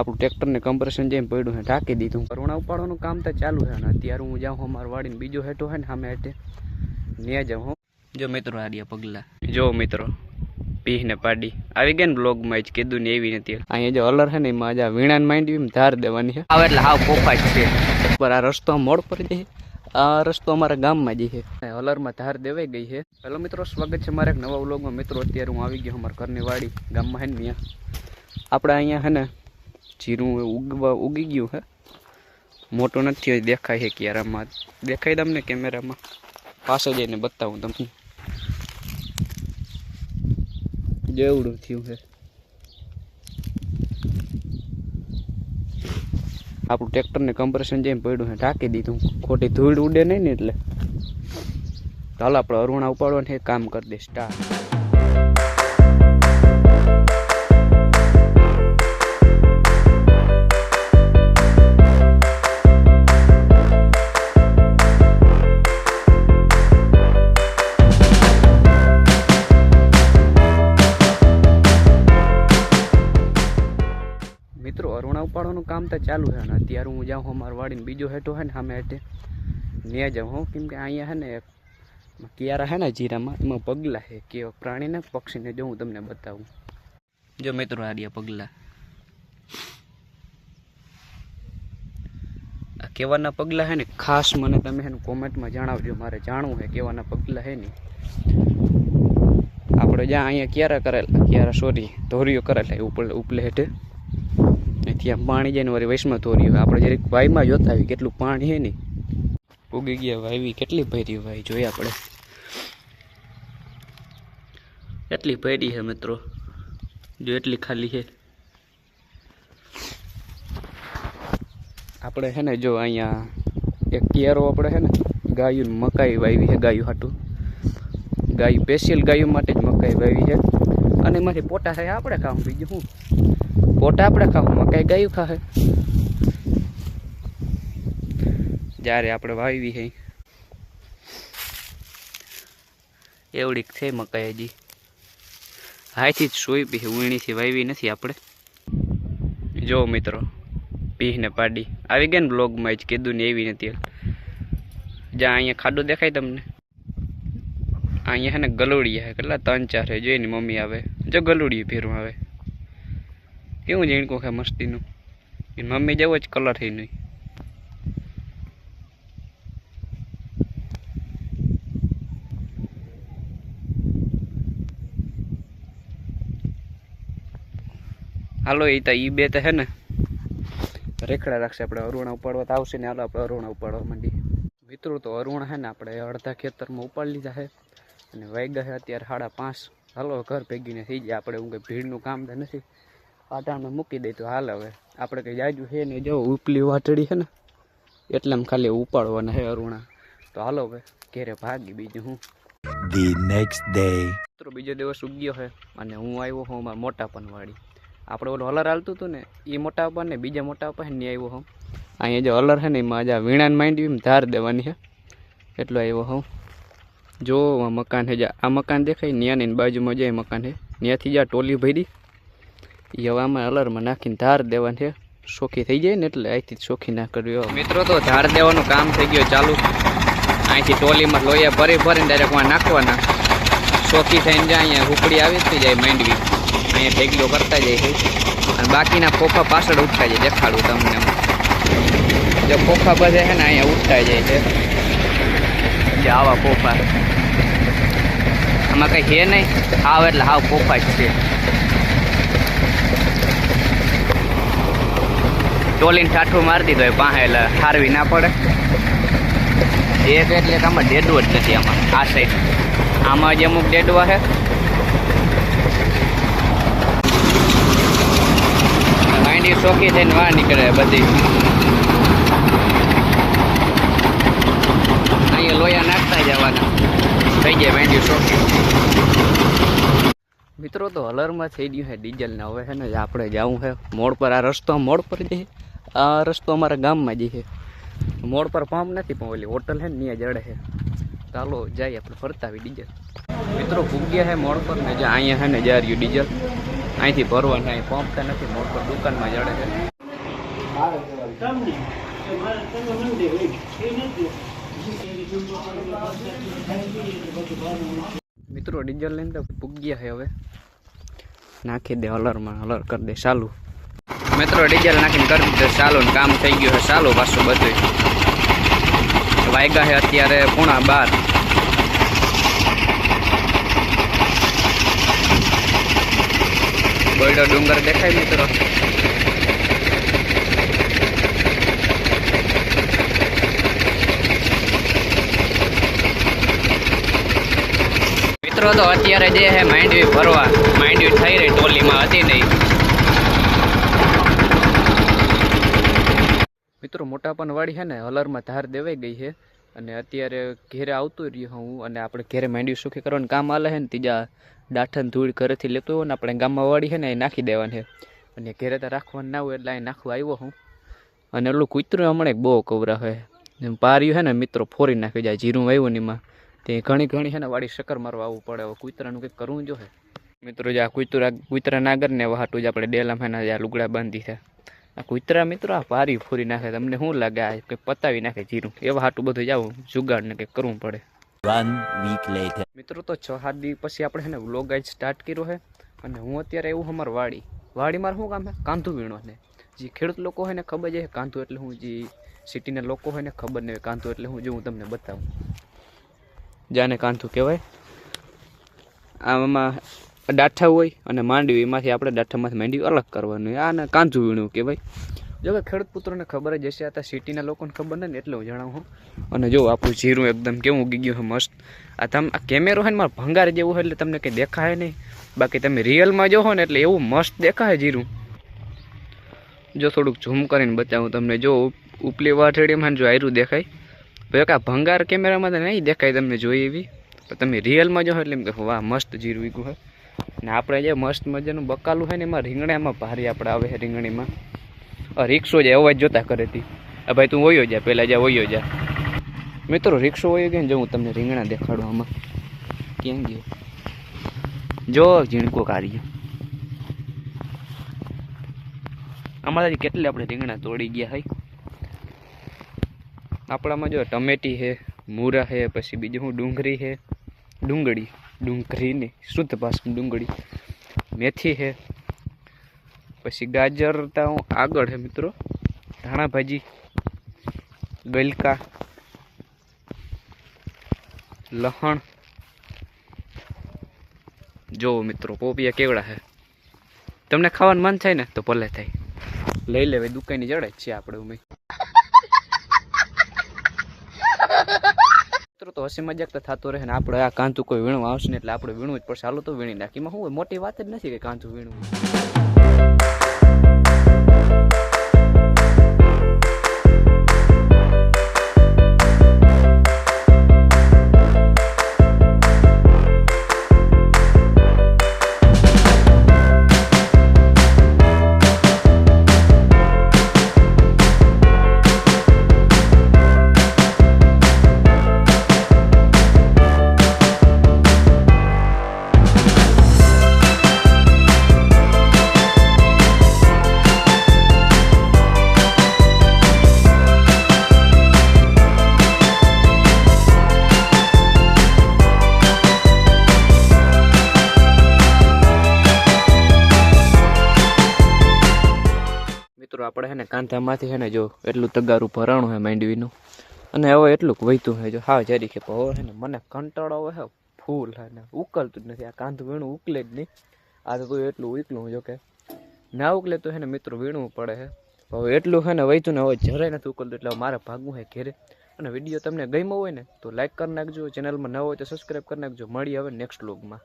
આપણું ટ્રેક્ટરને કમ્પ્રેશન જેમ પડ્યું છે ઢાંકી દીધું. કરુણા ઉપાડવાનું કામ તો ચાલુ છે અને અત્યારે હું જાઉં અમાર વાડીને બીજો હેઠો હોય ને સામે હેઠે. ત્યાં જાઉં હું. જો મિત્રો હારીએ પગલાં. જો મિત્રો પીહ ને પાડી. આવી ગયા ને બ્લોગમાં જ કીધું ને એવી નથી. અહીંયા જો અલર છે ને એમાં આજે વીણાને માંડવી એમ ધાર દેવાની છે આવે એટલે હાવ પોફા જ છે. પર આ રસ્તો મોડ પર જઈએ આ રસ્તો અમારા ગામમાં જ છે. અલરમાં ધાર દેવાઈ ગઈ છે. હેલો મિત્રો સ્વાગત છે મારા એક નવા વ્લોગમાં મિત્રો અત્યારે હું આવી ગયો અમારા ઘરની વાડી ગામમાં છે ને આપણે અહીંયા છે ને જીરું ઉગવા, ઉગી ગયું હે. મોટું નથી દેખાય છે ક્યારામાં. દેખાય તમને કેમેરામાં? પાસે જઈને બતાવું તમને. જેવડું થયું છે આપણું ટ્રેક્ટરને કમ્પ્રેશન જેમ પડ્યું છે ઢાંકી દીધું. ખોટી ધૂળ ઉડે નહીં ને એટલે. ચાલો આપણે અરુણા ઉપાડવાનું કામ કરી દે સ્ટાર્ટ મિત્રો ઉપાડવાનું કામ તો ચાલુ છે અને અત્યારે હું જાઉં છું મારા વાડીને બીજો હેઠો છે ને સામે હેઠે. ત્યાં જાઉં હું કેમ કે અહીંયા છે ને કિયારા છે ને જીરામાં, એમાં પગલાં છે. કે પ્રાણીને પક્ષીને જો હું તમને બતાવું. જો મિત્રો આ રહ્યા પગલા કેવાના પગલાં છે ને, ખાસ મને તમે એનું કોમેન્ટમાં જણાવજો, મારે જાણવું છે કેવાના પગલાં છે ને. આપણે જ્યાં અહીંયા ક્યારે કરેલા, ક્યારે સોરી ધોરીઓ કરેલા ઉપર ઉપલે હેઠે. ત્યાં પાણી જાય ને વળી વૈષ્ણવ ધોરી હોય. આપણે જરીક વાયમાં જોતા આવી કેટલું પાણી છે ને. ઉગી ગયા વાયવી, કેટલી ભરી ભાઈ જોઈએ આપણે. એટલી ભરી છે મિત્રો. જો એટલી ખાલી છે આપણે છે ને જો અહીંયા એક કેરો આપણે છે ને, ગાયું મકાઈ વાવી છે ગાયું હાટું. ગાયું સ્પેશિયલ ગાયું માટે જ મકાઈ વાવી છે અને એમાંથી પોટા થાય આપણે કામ બીજું શું? પોટા આપણે ખાવું મકાઈ ગયું ખાહે? જ્યારે આપણે વાવી છે એવડીક છે મકાઈ હજી. હાથી જ સોઈ પી વીણીથી વાવી નથી આપણે. જો મિત્રો, પીહને પાડી. આવી ગયા ને બ્લોગમાં જ કીધું ને એવી નથી. જ્યાં અહીંયા ખાડું દેખાય તમને? અહીંયા છે ને ગલુડિયા હે, કેટલા ત્રણ ચાર છે જોઈને મમ્મી આવે. જો ગલુડિયું ફેરવા આવે. કેવું ઝીણકું ખે મસ્તીનું? એ મમ્મી જેવો જ કલર થઈ નહીં હાલો એ તો એ બે તો હે ને. રેખડા રાખશે આપણે અરુણા ઉપાડવા તો આવશે ને હાલો આપણે અરુણા ઉપાડવા માંડીએ. મિત્રો તો અરુણા છે ને આપણે અડધા ખેતરમાં ઉપાડી લીધા છે. અને વાગ્યા છે અત્યારે સાડા પાંચ. હાલો ઘર ભેગીને થઈ જાય. આપણે હું કંઈ ભીડનું કામ તો નથી. પાટામાં મૂકી દઈ તો હાલ હવે. આપણે કંઈ જાજુ છે ને જો ઉપલી વાટડી છે ને એટલે એમ ખાલી ઉપાડવાના હે અરુણા. તો હાલો હવે ઘેરે ભાગી બીજું હું. ધી નેક્સ્ટ ડે મિત્રો બીજો દિવસ ઉગ્યો છે અને હું આવ્યો હું મારા મોટાપનવાળી. આપણે ઓલું હલર હાલતું હતું ને એ મોટા પર ને બીજા મોટા પર ને આવ્યો હું. અહીંયા જે હલર છે ને એમાં આજે વીણાને માંડવી એમ ધાર દેવાની છે એટલો આવ્યો હું. જો મકાન છે જા આ મકાન દેખાય ન્યાની બાજુમાં જાય મકાન છે ત્યાંથી જા ટોલી ભરી. આમાં હલરમાં નાખીને ધાર દેવાની છે. શોખી થઈ જાય ને એટલે અહીંથી સોખી ના કર્યો. મિત્રો, તો ધાર દેવાનું કામ થઈ ગયું ચાલુ. અહીંથી ટોલીમાં લોયા ભરી ભરીને ડાયરેક્ટ વાં નાખવાના. શોખી થઈને જાય, અહીંયા હુપડી આવી જ જાય માંડવી. અહીંયા ઢેગલો કરતા જાય છે. અને બાકીના ફોફા પાછળ ઉઠતા જાય, દેખાડું તમને જો ખોખા બધે છે ને અહીંયા ઉઠતા જાય છે. જે આવા ખોખા. આમાં કંઈ છે નહીં. હાવ એટલે હાવ ખોખા જ છે. ટોલીને ઠાઠું મારી દીધો પાસે એટલે હારવી ના પડે. એક એટલે આમાં ડેડવો જ નથી આમાં, આ સાઈડ આમાં જે અમુક ડેડવા છે ગાંડી શોખી થઈને વાર નીકળે બધી. અહીંયા લોયા નાખતા જવાના. થઈ જાય ગાંડી શોખી મિત્રો, તો હલરમાં થઈ ગયું છે ડીઝલ ને હવે છે ને આપણે જવું છે. મોડ પર, આ રસ્તો મોડ પર જઈએ. આ રસ્તો અમારા ગામમાં જઈએ મોડ પર પંપ નથી પણ ઓલી હોટલ છે ને, ત્યાં જડે છે. ચાલો જઈએ, આપણે ફરતા આવી ડીઝલ મિત્રો, ભૂગ્યા છે મોડ પર ને, જે અહીંયા છે ને જાર્યું ડીઝલ અહીંથી ભરવાનું અહીં પંપતા નથી, મોડ પર દુકાનમાં જડે છે. મિત્રો ડીઝલ લઈને તો પૂગ્યા છે હવે. નાખી દે હલરમાં હલર કરી દે, ચાલુ. મિત્રો ડીઝલ નાખીને કરી દીધું ચાલુ કામ થઈ ગયું છે. ચાલુ પાછું બધું વાગ્યા છે અત્યારે પૂણા બાર. બોયડો ડુંગર દેખાય મિત્રો. મિત્રો, તો અત્યારે જે છે માંડવી ભરવા. માંડવી થઈ રહી ટોલીમાં, હતી નહીં. મિત્રો મોટાપન વાળી છે ને, હલરમાં ધાર દેવાઈ ગઈ છે. અને અત્યારે ઘેરે આવતો રહ્યો હું અને આપણે ઘેરે માંડ્યું સુખી કરવાનું કામ આલે છે ને, ત્રીજા દાઠન ધૂળ ઘરેથી લેતો હોય ને, આપણે ગામમાં વાળી છે ને, એ નાખી દેવાની છે. અને ઘેરે તો રાખવાનું ના હોય એટલે અહીં નાખવા આવ્યો હું. અને એટલું કૂતરું હમણાં બહુ કવરા હોય પાર્યું છે ને, મિત્રો ફોરી નાખી જાય, જીરું વાવ્યું ને તે ઘણી ઘણી છે ને વાળી શક્કર મારવા આવવું પડે. હવે કૂતરાનું કંઈક કરવું જોઈએ મિત્રો, જે આ કૂતરા કૂતરા નાગરને વાટું જ આપણે ડેલામાં લુગડા બાંધી છે. આ કૂતરા મિત્રો આ પારી ફોરી નાખે તમને શું લાગે? આ કંઈક પતાવી નાખે જીરું. એવા હાટું બધું જાવું જુગાડ ને કંઈક કરવું પડે. મિત્રો તો છ સાત દિવસ પછી આપણે છે વ્લોગ આજ સ્ટાર્ટ કર્યો છે. અને હું અત્યારે એવું અમાર વાડી. વાડી મારે શું કામ છે? કાંધું વીણો ને. જે ખેડૂત લોકો હોય ને ખબર છે કાંધું એટલે હું જે સિટીના લોકો હોય ને ખબર નહીં કાંધું એટલે હું જો હું તમને બતાવું. જાને કાંધું કહેવાય? આમાં ડાઠા હોય અને માંડવી, એમાંથી આપણે ડાઠામાંથી માંડવી અલગ કરવાનું આને કાંજું વીણું કહેવાય. જો કે ખેડૂત પુત્રોને ખબર જ હશે, આ સિટીના લોકોને ખબર નથી એટલે હું જણાવું અને જો આપણું જીરું એકદમ કેવું ઉગી ગયું છે, મસ્ત. આ તમ, આ કેમેરો હોય ને મારે ભંગાર જેવું હોય એટલે તમને કંઈ દેખાય નહીં. બાકી તમે રિયલમાં જોવો ને એટલે એવું મસ્ત દેખાય જીરું. જો થોડુંક ઝૂમ કરીને બતાવું તમને. જો ઉપ- ઉપલી વાટડીમાં જો આયરું દેખાય. ભાઈ આ ભંગાર કેમેરામાં તો નહીં દેખાય તમને જોઈ એવી. તમે રિયલમાં જો એટલે એમ કે વાહ, મસ્ત જીરું ઈગું છે. ને આપણે જે મસ્ત મજાનું બકાલું હોય ને, એમાં રીંગણામાં ભારી આપણે આવે છે રીંગણીમાં. રિક્ષો જે અવાજ જોતા કરે હતી ભાઈ, તું વયો જા પહેલાં જા વયો જા. મિત્રો, રિક્ષો વયો ગયો ને, જો હું તમને રીંગણા દેખાડું આમાં. ક્યાં ગયો? જો, ઝીણકો કાઢી આમાંથી કેટલે આપણે રીંગણા તોડી ગયા હોય આપણામાં જો ટમેટી છે, મૂરા છે, પછી બીજું શું, ડુંગળી છે? ડુંગળી. ડુંગળી ને શુદ્ધ ભાષામાં ડુંગળી? મેથી છે. પછી ગાજર તો આગળ છે મિત્રો. ધાણા ભાજી, ગલકા, લહણ. જો મિત્રો, પોપિયા કેવડા છે. તમને ખાવાનું મન થાય ને તો ભલે થાય. લઈ લેવાય દુકાનની જડે જ છે આપણે ઉમે તો હસી મજાક તો થતો રહે ને આપણે આ કાંતું કોઈ વીણવા આવશે ને એટલે આપણે વીણવું જ પડશે. હાલો તો વીણી નાખી એમાં શું મોટી વાત જ નથી કે કાંતું વીણવું. આપણે છે ને જો એટલું તગારું ભરાણું છે માંડવીનું. અને હવે એટલું વહીતું છે જો. હા જરી કે હવે છે ને મને કંટાળો આવે છે ફૂલ છે ને. ઉકલતું જ નથી. આ કાંધું વીણું ઉકલે જ નહીં. આ તો તું એટલું ઉકલું જો કે. ના ઉકલે તો છે ને મિત્રો વીણવું પડે છે હવે એટલું છે ને વહીતું ને હવે જરાય નથી ઉકલતું એટલે હવે મારે ભાગવું છે ઘેરે. અને વીડિયો તમને ગમ્યો હોય ને તો લાઈક કરી નાખજો. ચેનલમાં ન હોય તો સબસ્ક્રાઈબ કરી નાખજો. મળી હવે નેક્સ્ટ વ્લોગમાં